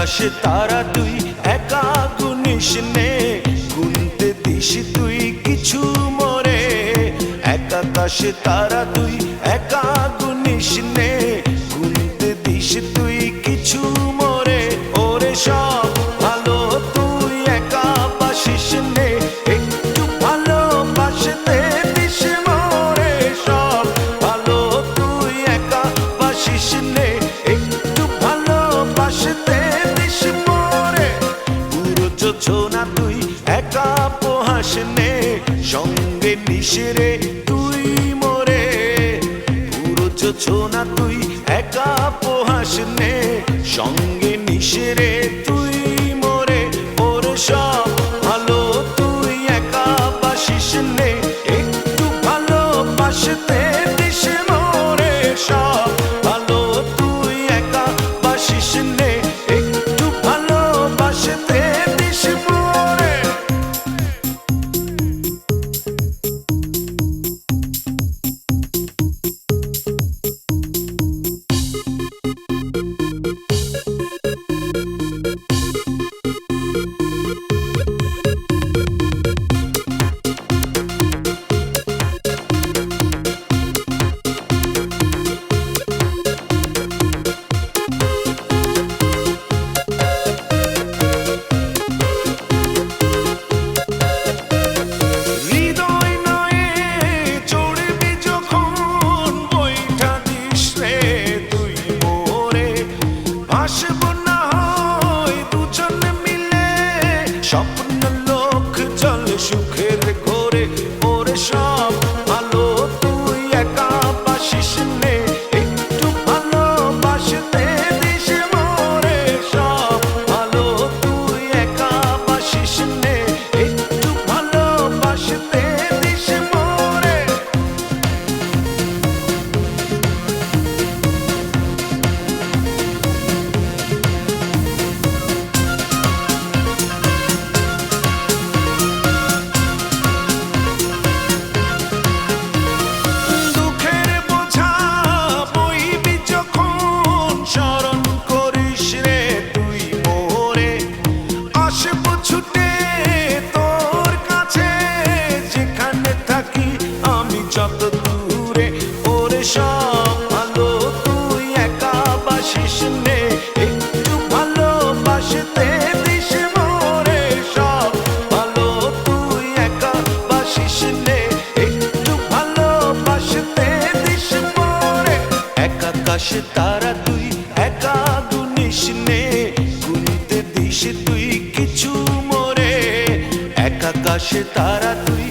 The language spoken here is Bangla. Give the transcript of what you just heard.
আকাশে তারা তুই, একা গুনিস নে। গুনতে দিস তুই কিছু মরে। একাকাশে তারা তুই, একা গুনিস নে। গুনতে দিস তুই কিছু মরে। ওরে সব ভালো, তুই একা পাশিস নে। একটু ভালোবাসতে নিশেরে তুই মোরে? পুরো চোছ না তুই একা পোহাস সঙ্গে নিস রে তারা তুই একা গুনিস নে। গুনিতে দিস তুই কিছু মোরে। একাকাশে তারা তুই